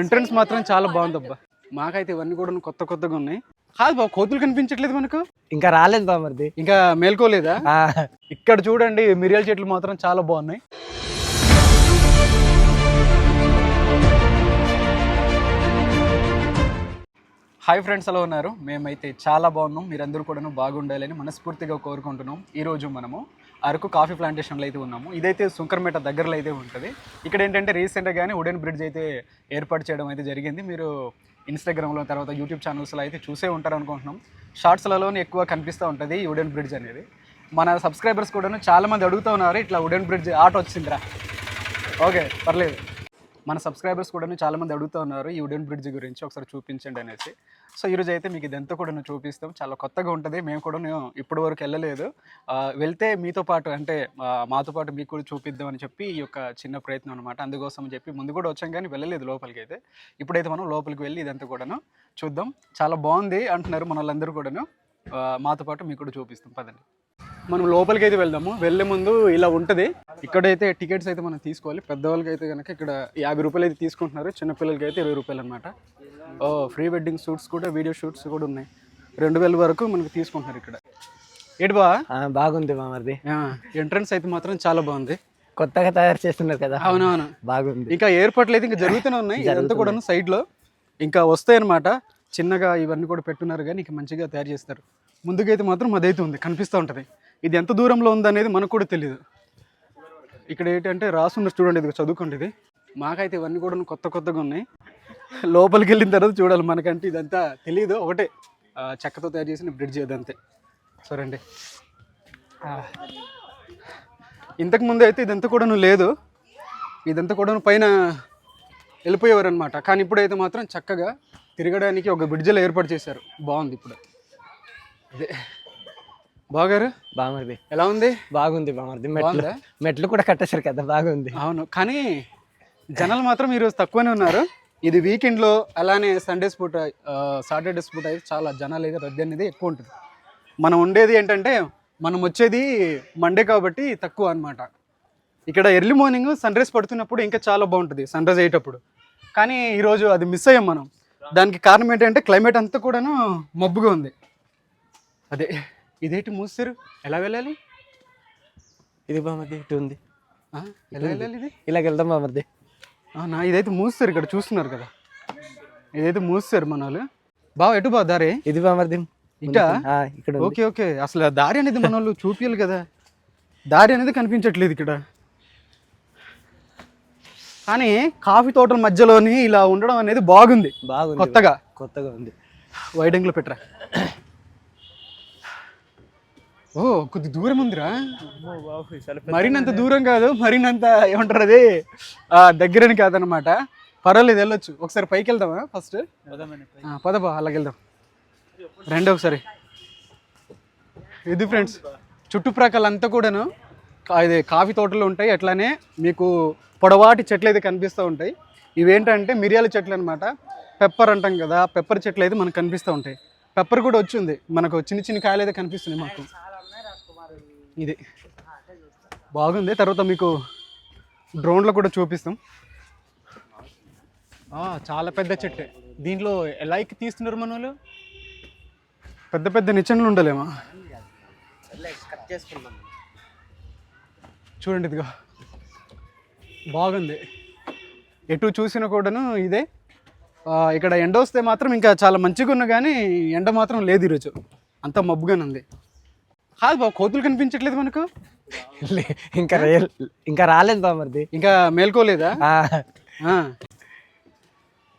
Entrance మాత్రం చాలా బాగుంది అబ్బా మాకైతే ఇవన్నీ కూడా కొత్త కొత్తగా ఉన్నాయి. కాదు బాబు కోతులు కనిపించట్లేదు మనకు? ఇంకా రాలేదు బామర్ది ఇంకా మేల్కోలేదా? ఇక్కడ చూడండి మిరియాల చెట్లు మాత్రం చాలా బాగున్నాయి. హాయ్ ఫ్రెండ్స్ ఎలా ఉన్నారు? మేమైతే చాలా బాగున్నాం. మీరందరూ కూడా బాగుండాలని మనస్ఫూర్తిగా కోరుకుంటున్నాం. ఈరోజు మనము అరకు కాఫీ ప్లాంటేషన్లో అయితే ఉన్నాము. ఇదైతే సుంకర్మేట దగ్గరలో అయితే ఉంటుంది. ఇక్కడ ఏంటంటే రీసెంట్గా కానీ వుడెన్ బ్రిడ్జ్ అయితే ఏర్పాటు చేయడం అయితే జరిగింది. మీరు ఇన్స్టాగ్రామ్లో తర్వాత యూట్యూబ్ ఛానల్స్లో అయితే చూసే ఉంటారు అనుకుంటున్నాం షార్ట్స్లలోనే ఎక్కువ కనిపిస్తూ ఉంటుంది ఈ వుడెన్ బ్రిడ్జ్ అనేది. మన సబ్స్క్రైబర్స్ కూడా చాలా మంది అడుగుతూ ఉన్నారు ఇట్లా వుడెన్ బ్రిడ్జ్ ఆట వచ్చిందిరా ఓకే పర్లేదు. మన సబ్స్క్రైబర్స్ కూడా చాలా మంది అడుగుతూ ఉన్నారు ఈ వుడెన్ బ్రిడ్జ్ గురించి ఒకసారి చూపించండి అనేసి. సో ఈరోజు అయితే మీకు ఇదంతా కూడా చూపిస్తాం. చాలా కొత్తగా ఉంటుంది మేము కూడా ఇప్పటి వరకు వెళ్ళలేదు. వెళ్తే మీతో పాటు అంటే మాతో పాటు మీకు కూడా చూపిద్దాం అని చెప్పి ఈ యొక్క చిన్న ప్రయత్నం అనమాట అందుకోసం అని చెప్పి ముందు కూడా వచ్చాం కానీ వెళ్ళలేదు లోపలికి అయితే. ఇప్పుడైతే మనం లోపలికి వెళ్ళి ఇదంతా కూడాను చూద్దాం. చాలా బాగుంది అంటున్నారు మన వాళ్ళందరూ కూడాను మాతో పాటు మీకు కూడా చూపిస్తాం. పదండి. మనం లోపలికి అయితే వెళ్దాము. వెళ్ళే ముందు ఇలా ఉంటుంది. ఇక్కడైతే టికెట్స్ అయితే మనం తీసుకోవాలి. పెద్దవాళ్ళకి అయితే కనుక ఇక్కడ యాభై రూపాయలు అయితే తీసుకుంటున్నారు. చిన్నపిల్లలకి అయితే ఇరవై రూపాయలు అనమాట ఓ ఫ్రీ వెడ్డింగ్ షూట్స్ కూడా వీడియో షూట్స్ కూడా ఉన్నాయి. రెండు వేల వరకు మనకు తీసుకుంటున్నారు ఇక్కడ. ఏడు బా బాగుంది బామర్ది ఎంట్రన్స్ అయితే మాత్రం చాలా బాగుంది. కొత్తగా తయారు చేస్తున్నారు కదా. అవునవును. బాగుంది. ఇంకా ఏర్పాట్లు అయితే ఇంకా జరుగుతూనే ఉన్నాయి. ఇదంతా కూడా సైడ్లో. ఇంకా వస్తాయి అనమాట చిన్నగా ఇవన్నీ కూడా పెట్టున్నారు కానీ ఇంకా మంచిగా తయారు చేస్తారు. ముందుకైతే మాత్రం అదైతే ఉంది. కనిపిస్తూ ఉంటుంది. ఇది ఎంత దూరంలో ఉందనేది మనకు కూడా తెలియదు ఇక్కడ ఏంటంటే రాసున్న చూడండి ఇది చదువుకోండి ఇది. మాకైతే ఇవన్నీ కూడా కొత్త కొత్తగా ఉన్నాయి. లోపలికి వెళ్ళిన తర్వాత చూడాలి మనకంటే ఇదంతా తెలియదు ఒకటే చెక్కతో తయారు చేసిన బ్రిడ్జ్ ఇదంతే. సరే అండి ఇంతకు ముందు అయితే ఇదంతా కూడాను లేదు. ఇదంతా కూడాను పైన వెళ్ళిపోయేవారు అనమాట కానీ ఇప్పుడైతే మాత్రం చక్కగా తిరగడానికి ఒక బ్రిడ్జిలో ఏర్పాటు చేశారు. బాగుంది ఇప్పుడు. అదే. బాగారు బామర్ది. ఎలా ఉంది? బాగుంది బామర్ది. మెట్లు బాగుందా? మెట్లు కూడా కట్టేశారు కదా బాగుంది. అవును కానీ జనాలు మాత్రం ఈరోజు తక్కువనే ఉన్నారు. ఇది వీకెండ్లో అలానే సండేస్ పూట సాటర్డేస్ పూట అయితే చాలా జనాలు అయితే రద్దీ అనేది ఎక్కువ ఉంటుంది. మనం ఉండేది ఏంటంటే మనం వచ్చేది మండే కాబట్టి తక్కువ అన్నమాట. ఇక్కడ ఎర్లీ మార్నింగ్ సన్ రైజ్ పడుతున్నప్పుడు ఇంకా చాలా బాగుంటుంది సన్ రైజ్ అయ్యేటప్పుడు. కానీ ఈరోజు అది మిస్ అయ్యాం మనం. దానికి కారణం ఏంటంటే క్లైమేట్ అంతా కూడాను మబ్బుగా ఉంది. అదే. ఇదేంటి మూసారు ఎలా వెళ్ళాలి? ఇది బామర్ది ఇటు ఉంది. ఎలా వెళ్ళాలి ఇది? ఇలాగ వెళ్దాం బామర్ది నా ఇదైతే మూస్తారు ఇక్కడ చూస్తున్నారు కదా. ఇదైతే మూస్తారు మన వాళ్ళు బావ ఎటు బా దారి? ఇది బామర్ది ఇటా? ఇక్కడ. Okay okay. అసలు దారి అనేది మన వాళ్ళు చూపించాలి కదా. దారి అనేది కనిపించట్లేదు ఇక్కడ. కానీ కాఫీ తోటల మధ్యలోని ఇలా ఉండడం అనేది బాగుంది. బాగుంది. కొత్తగా. కొత్తగా ఉంది. వైడింగ్లో పెట్టరా. ఓ కొద్ది దూరం ఉందిరా. మరినంత దూరం కాదు మరినంత ఏమంటారు అది? ఆ, దగ్గరని కాదనమాట పర్వాలేదు వెళ్ళొచ్చు. ఒకసారి పైకి వెళ్దామా ఫస్ట్ పదబా అలాగ వెళ్దాం. రండి ఒకసారి. ఇది ఫ్రెండ్స్ చుట్టుప్రక్కల అంతా కూడాను ఇది కాఫీ తోటలు ఉంటాయి అట్లానే మీకు పొడవాటి చెట్లు అయితే కనిపిస్తూ ఉంటాయి. ఇవేంటంటే మిరియాల చెట్లు అనమాట పెప్పర్ అంటాం కదా పెప్పర్ చెట్లు అయితే మనకు కనిపిస్తూ ఉంటాయి. పెప్పర్ కూడా వచ్చింది మనకు చిన్న చిన్న కాయలు అయితే కనిపిస్తున్నాయి మాకు. ఇది. బాగుంది. తర్వాత మీకు డ్రోన్లో కూడా చూపిస్తాం. చాలా పెద్ద చెట్టే. దీంట్లో ఎలా ఎక్కి తీస్తున్నారు మన వాళ్ళు? పెద్ద పెద్ద నిచ్చెనలు ఉండలేమా? చూడండి ఇదిగో. బాగుంది. ఎటు చూసినా కూడాను ఇదే. ఇక్కడ ఎండ వస్తే మాత్రం ఇంకా చాలా మంచిగా ఉన్నా కానీ ఎండ మాత్రం లేదు ఈరోజు. అంతా మబ్బుగానే ఉంది. కాదు బాబు కోతులు కనిపించట్లేదు మనకు? ఇంకా ఇంకా రాలేదు బామర్ది ఇంకా మేల్కోలేదా? ఆ, ఆ.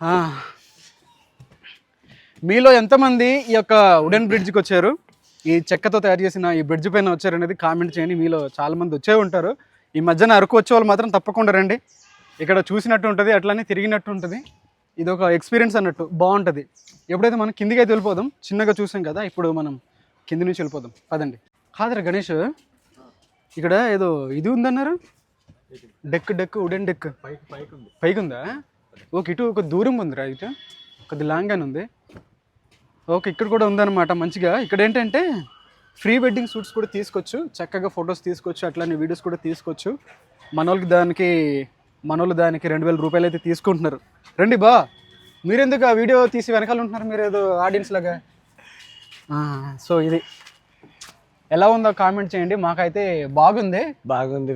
ఆ. మీలో ఎంతమంది ఈ యొక్క వుడెన్ బ్రిడ్జ్కి వచ్చారు? ఈ చెక్కతో తయారు చేసిన ఈ బ్రిడ్జ్ పైన వచ్చారు అనేది కామెంట్ చేయండి. మీలో చాలా మంది వచ్చే ఉంటారు. ఈ మధ్యన అరకు వచ్చే వాళ్ళు మాత్రం తప్పకుండా రండి. ఇక్కడ చూసినట్టు ఉంటుంది అట్లానే తిరిగినట్టు ఉంటుంది. ఇది ఒక ఎక్స్పీరియన్స్ అన్నట్టు. బాగుంటుంది ఎప్పుడైతే మనం కిందికి అయితే వెళ్ళిపోదాం చిన్నగా చూసాం కదా ఇప్పుడు మనం కింది నుంచి వెళ్ళిపోదాం. పదండి. కాదరా గణేష్ ఇక్కడ ఏదో ఇది ఉందన్నారు? Deck deck wooden deck. పైకి ఉందా. ఓకే ఇటు ఒక దూరం ఉందిరా ఇటు. కొద్ది లాంగ్గానే ఉంది. ఓకే ఇక్కడ కూడా ఉందన్నమాట మంచిగా. ఇక్కడ ఏంటంటే ఫ్రీ వెడ్డింగ్ షూట్స్ కూడా తీసుకోవచ్చు. చక్కగా ఫొటోస్ తీసుకోవచ్చు. అట్లానే వీడియోస్ కూడా తీసుకోవచ్చు. మన వాళ్ళకి దానికి మనోళ్ళు దానికి రెండు వేల రూపాయలు అయితే తీసుకుంటున్నారు. రండి బా. మీరెందుకు ఆ వీడియో తీసి వెనకాల ఉంటున్నారు? మీరు ఏదో ఆడియన్స్ లాగా. సో ఇది ఎలా ఉందో కామెంట్ చేయండి. మాకైతే బాగుంది. బాగుంది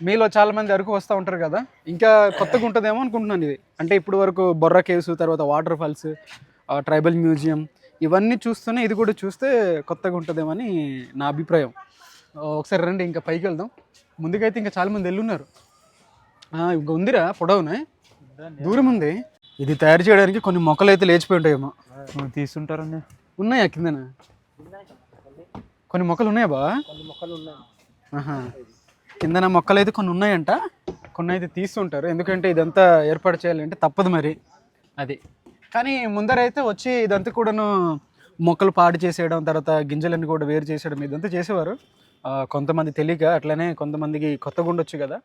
మీలో చాలా మంది అరకు వస్తూ ఉంటారు కదా. ఇంకా కొత్తగా ఉంటుందేమో అనుకుంటున్నాను ఇది. అంటే ఇప్పుడు వరకు బొర్రా కేవ్స్ తర్వాత వాటర్ ఫాల్స్ ట్రైబల్ మ్యూజియం ఇవన్నీ చూస్తూనే ఇది కూడా చూస్తే కొత్తగా ఉంటుందేమో అని నా అభిప్రాయం. ఒకసారి రండి ఇంకా పైకి వెళ్దాం. ముందుకైతే ఇంకా చాలా మంది వెళ్ళున్నారు ఆ, ఇంకా ఉందిరా పొడవునే? దూరం ఉంది. ఇది తయారు చేయడానికి కొన్ని మొక్కలు అయితే లేచిపోయి ఉంటాయేమో. తీస్తుంటారని ఉన్నాయా కిందన? కొన్ని మొక్కలు ఉన్నాయా బా మొక్కలు. కిందన మొక్కలు అయితే కొన్ని ఉన్నాయంట. కొన్ని అయితే తీస్తుంటారు. ఎందుకంటే ఇదంతా ఏర్పాటు చేయాలంటే తప్పదు మరి. అది. కానీ ముందరైతే వచ్చి ఇదంతా కూడాను మొక్కలు పాడు చేసేయడం తర్వాత గింజలన్నీ కూడా వేరు చేసేయడం ఇదంతా చేసేవారు. కొంతమంది తెలియక అట్లనే కొంతమందికి కొత్తగా ఉండొచ్చు కదా.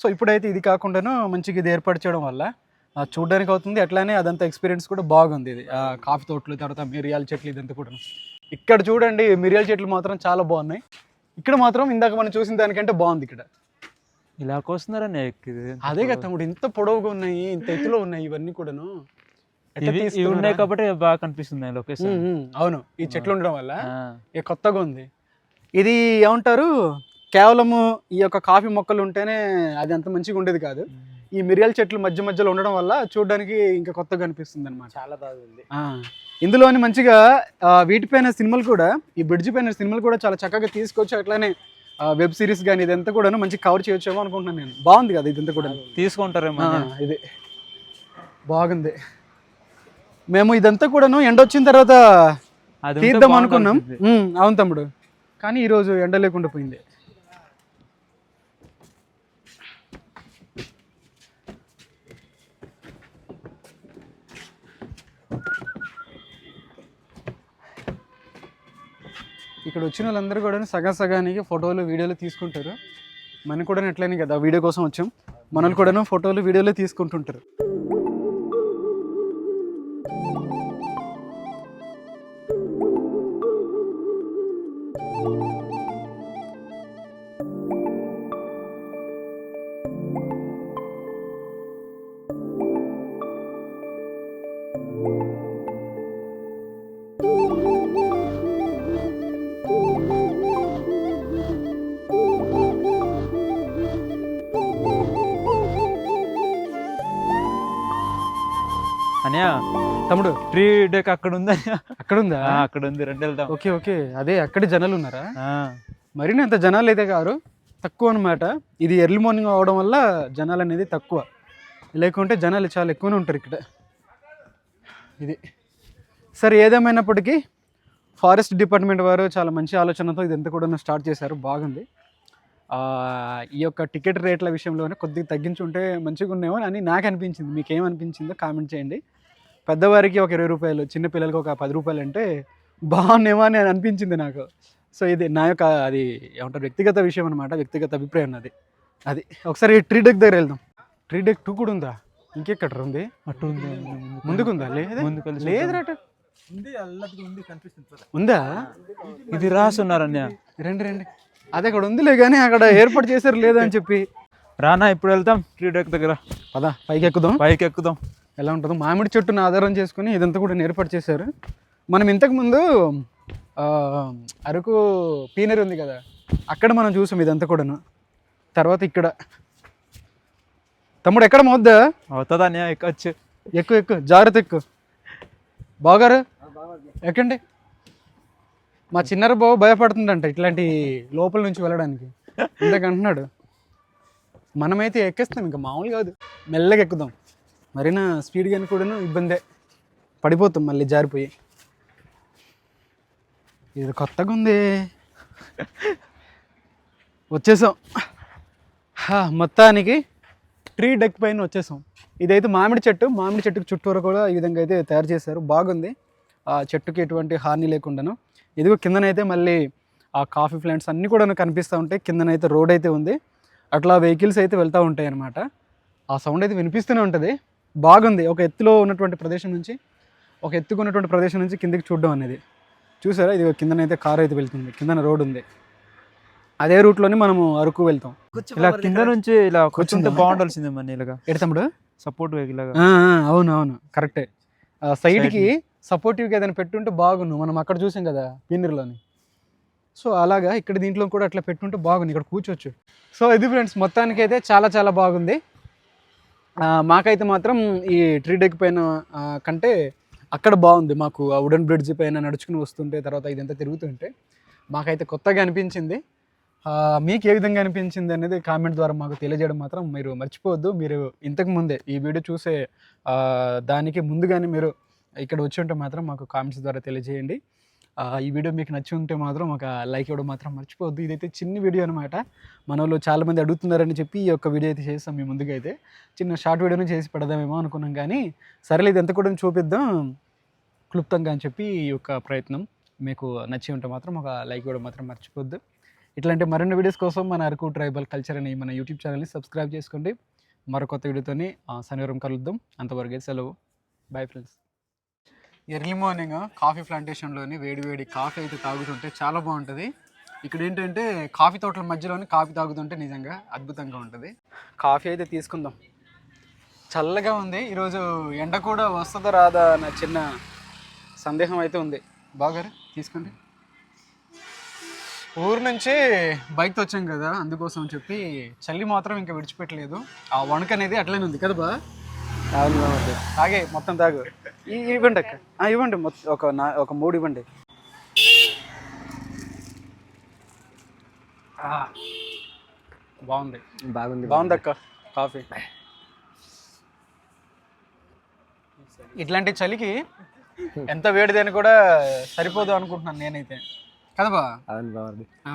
సో ఇప్పుడైతే ఇది కాకుండాను మంచిగా ఇది ఏర్పాటు చేయడం వల్ల చూడడానికి అవుతుంది. అట్లానే అదంతా ఎక్స్పీరియన్స్ కూడా బాగుంది ఇది. ఆ, కాఫీ తోటలు తర్వాత మిరియాల చెట్లు ఇదంతా కూడా ఇక్కడ చూడండి మిరియాల చెట్లు మాత్రం చాలా బాగున్నాయి. ఇక్కడ మాత్రం ఇందాక మనం చూసిన దానికంటే బాగుంది ఇక్కడ. ఇలా కోస్తున్నారని అదే కదా తమ్ముడు ఇంత పొడవుగా ఉన్నాయి ఇంత ఎత్తులో ఉన్నాయి ఇవన్నీ కూడాను? ఉన్నాయి కాబట్టి బాగా కనిపిస్తుంది లొకేషన్ అవును. ఈ చెట్లు ఉండడం వల్ల ఇక కొత్తగా ఉంది. ఇది ఏమంటారు? కేవలము ఈ యొక్క కాఫీ మొక్కలు ఉంటేనే అది అంత మంచిగా ఉండేది కాదు. ఈ మిరియాల చెట్లు మధ్య మధ్యలో ఉండడం వల్ల చూడడానికి ఇంకా కొత్తగా అనిపిస్తుంది అనమాట చాలా బాగుంది. ఇందులోని మంచిగా వీటిపైన సినిమాలు కూడా ఈ బ్రిడ్జ్ పైన సినిమాలు కూడా చాలా చక్కగా తీసుకొచ్చి అట్లానే వెబ్ సిరీస్ కానీ ఇదంతా కూడా మంచి కవర్ చేయొచ్చేమో అనుకుంటున్నాను నేను. బాగుంది కదా ఇదంతా కూడా తీసుకుంటారేమో ఇది. బాగుంది. మేము ఇదంతా కూడాను ఎండ వచ్చిన తర్వాత తీద్దాం అనుకున్నాం. అవును తమ్ముడు. కానీ ఈరోజు ఎండ లేకుండా పోయింది. ఇక్కడ వచ్చిన వాళ్ళందరూ కూడా సగం సగానికి ఫోటోలు వీడియోలు తీసుకుంటారు. మనం కూడా ఎట్లయినా కదా వీడియో కోసం వచ్చాం. మనల్ని కూడాను ఫోటోలు వీడియోలు తీసుకుంటుంటారు. అనియా? తమ్ముడు ట్రీ డెక్ అక్కడ ఉంది అక్కడ ఉందా అక్కడ ఉంది రెండు వెళ్దాం. Okay okay. అదే అక్కడ జనాలు ఉన్నారా? మరిన్ని అంత జనాలు అయితే కారు. తక్కువ అనమాట ఇది ఎర్లీ మార్నింగ్ అవడం వల్ల జనాలు అనేది తక్కువ. లేకుంటే జనాలు చాలా ఎక్కువనే ఉంటారు ఇక్కడ. ఇది. సరే ఏదేమైనప్పటికీ ఫారెస్ట్ డిపార్ట్మెంట్ వారు చాలా మంచి ఆలోచనతో ఇదంతా కూడా స్టార్ట్ చేశారు. బాగుంది. ఈ యొక్క టికెట్ రేట్ల విషయంలోనే కొద్దిగా తగ్గించుంటే మంచిగా ఉండేమో అని నాకు అనిపించింది. మీకు ఏమనిపించిందో కామెంట్ చేయండి. పెద్దవారికి ఒక ఇరవై రూపాయలు చిన్న పిల్లలకి ఒక పది రూపాయలు అంటే బాగుండేమో అని అనిపించింది నాకు. సో ఇది నా యొక్క అది ఏమంటారు వ్యక్తిగత విషయం అనమాట వ్యక్తిగత అభిప్రాయం అది అది. ఒకసారి ట్రీ డెక్ దగ్గర వెళ్దాం. ట్రీ డెక్ టూ కూడా ఉందా? ఇంకెక్కడ ఉంది? అటు ఉంది ముందుకుందా? లేదా. ఉందా ఇది రాసున్నారు అన్య రండి రండి. అది అక్కడ ఉందిలే కానీ అక్కడ ఏర్పాటు చేశారు లేదా అని చెప్పి. రానా ఇప్పుడు వెళ్తాం ట్రీ డెక్ దగ్గర. పదా పైకి ఎక్కుదాం పైకి ఎక్కుదాం ఎలా ఉంటుందో మామిడి చెట్టును ఆధారం చేసుకుని ఇదంతా కూడా ఏర్పాటు చేశారు. మనం ఇంతకుముందు అరకు పీనరీ ఉంది కదా అక్కడ మనం చూసాం ఇదంతా కూడాను. తర్వాత ఇక్కడ. తమ్ముడు ఎక్కడ మోద్దా? అవుతుందా అన్య ఎక్కొచ్చు ఎక్కువ ఎక్కువ. జాగ్రత్త ఎక్కువ. బాగారు ఎక్కండి. మా చిన్నర బాబు భయపడుతుందంట ఇట్లాంటి లోపల నుంచి వెళ్ళడానికి. ఇందాక అంటున్నాడు మనమైతే ఎక్కేస్తాం ఇంకా మామూలు కాదు. మెల్లగా ఎక్కుదాం. మరినా స్పీడ్గాని కూడాను ఇబ్బందే. పడిపోతాం మళ్ళీ జారిపోయి. ఇది కొత్తగా ఉంది. వచ్చేసాం. హా, మొత్తానికి ట్రీ డెక్ పైన వచ్చేసాం. ఇదైతే మామిడి చెట్టు. మామిడి చెట్టుకు చుట్టూరు కూడా ఈ విధంగా అయితే తయారు చేశారు. బాగుంది. ఆ చెట్టుకి ఎటువంటి హాని లేకుండాను. ఇదిగో కిందనైతే మళ్ళీ ఆ కాఫీ ప్లాంట్స్ అన్నీ కూడా కనిపిస్తూ ఉంటాయి. కిందనైతే రోడ్ అయితే ఉంది. అట్లా వెహికల్స్ అయితే వెళ్తూ ఉంటాయి అన్నమాట ఆ సౌండ్ అయితే వినిపిస్తూనే ఉంటుంది. బాగుంది. ఒక ఎత్తులో ఉన్నటువంటి ప్రదేశం నుంచి ఒక ఎత్తుకు ఉన్నటువంటి ప్రదేశం నుంచి కిందకి చూడడం అనేది. చూసారా? ఇది కిందనైతే కార్ అయితే వెళ్తుంది. కిందన రోడ్ ఉంది. అదే రూట్లోనే మనము అరకు వెళ్తాం. ఇలా కింద నుంచి ఇలా కూర్చుంటే బాగుండాల్సిందే మన ఇలాగా ఎడతమ్ముడు సపోర్ట్ ఇలాగా. అవును అవును. కరెక్టే ఆ, సైడ్కి సపోర్టివ్గా ఏదైనా పెట్టుంటే బాగుండు. మనం అక్కడ చూసాం కదా పీనర్లోని. సో అలాగా ఇక్కడ దీంట్లో కూడా అట్లా పెట్టుంటే బాగుంది. ఇక్కడ కూర్చోవచ్చు సో ఇది ఫ్రెండ్స్ మొత్తానికి అయితే చాలా చాలా బాగుంది. మాకైతే మాత్రం ఈ ట్రీ డెక్ పైన కంటే అక్కడ బాగుంది మాకు. ఆ వుడెన్ బ్రిడ్జ్ పైన నడుచుకుని వస్తుంటే తర్వాత ఇదంతా తిరుగుతుంటే మాకైతే కొత్తగా అనిపించింది. మీకు ఏ విధంగా అనిపించింది అనేది కామెంట్ ద్వారా మాకు తెలియజేయడం మాత్రం మీరు మర్చిపోవద్దు. మీరు ఇంతకు ముందే ఈ వీడియో చూసే దానికి ముందుగానే మీరు ఇక్కడ వచ్చి ఉంటే మాత్రం మాకు కామెంట్స్ ద్వారా తెలియజేయండి. ఈ వీడియో మీకు నచ్చి ఉంటే మాత్రం ఒక లైక్ ఇవ్వడం మాత్రం మర్చిపోవద్దు. ఇదైతే చిన్న వీడియో అనమాట మన వాళ్ళు చాలామంది అడుగుతున్నారని చెప్పి ఈ యొక్క వీడియో అయితే చేస్తాం మీ ముందుగా అయితే చిన్న షార్ట్ వీడియోని చేసి పెడదామేమో అనుకున్నాం కానీ సరేలే ఇది ఎంత కూడా చూపిద్దాం క్లుప్తంగా అని చెప్పి ఈ యొక్క ప్రయత్నం మీకు నచ్చి ఉంటే మాత్రం ఒక లైక్ ఇవ్వడం మాత్రం మర్చిపోద్దు ఇట్లాంటి మరిన్ని వీడియోస్ కోసం మన అరకు ట్రైబల్ కల్చర్ అనే మన యూట్యూబ్ ఛానల్ని సబ్స్క్రైబ్ చేసుకోండి. మరో కొత్త వీడియోతోని శనివారం కలుద్దాం. అంతవరకు సెలవు. Bye friends early morning coffee ప్లాంటేషన్లోని వేడి వేడి కాఫీ అయితే తాగుతుంటే చాలా బాగుంటుంది. ఇక్కడ ఏంటంటే కాఫీ తోటల మధ్యలోని కాఫీ తాగుతుంటే నిజంగా అద్భుతంగా ఉంటుంది. కాఫీ అయితే తీసుకుందాం. చల్లగా ఉంది. ఈరోజు ఎండ కూడా వస్తుందా రాదా నా చిన్న సందేహం అయితే ఉంది. బాగారు తీసుకోండి. ఊరు నుంచి బైక్తో వచ్చాం కదా అందుకోసం చెప్పి చలి మాత్రం ఇంకా విడిచిపెట్టలేదు. ఆ వణుక అనేది అట్లనే ఉంది కదా బా? అవును బామ్మర్ది తాగే మొత్తం తాగు. ఇవ్వండి అక్క. ఇవ్వండి మొత్తం ఒక నా ఒక మూడు ఇవ్వండి. బాగుంది. బాగుంది బాగుంది అక్క. కాఫీ. ఇట్లాంటి చలికి ఎంత వేడిదని కూడా సరిపోదు అనుకుంటున్నాను నేనైతే. కదా బా అవును బామ్మర్ది ఆ.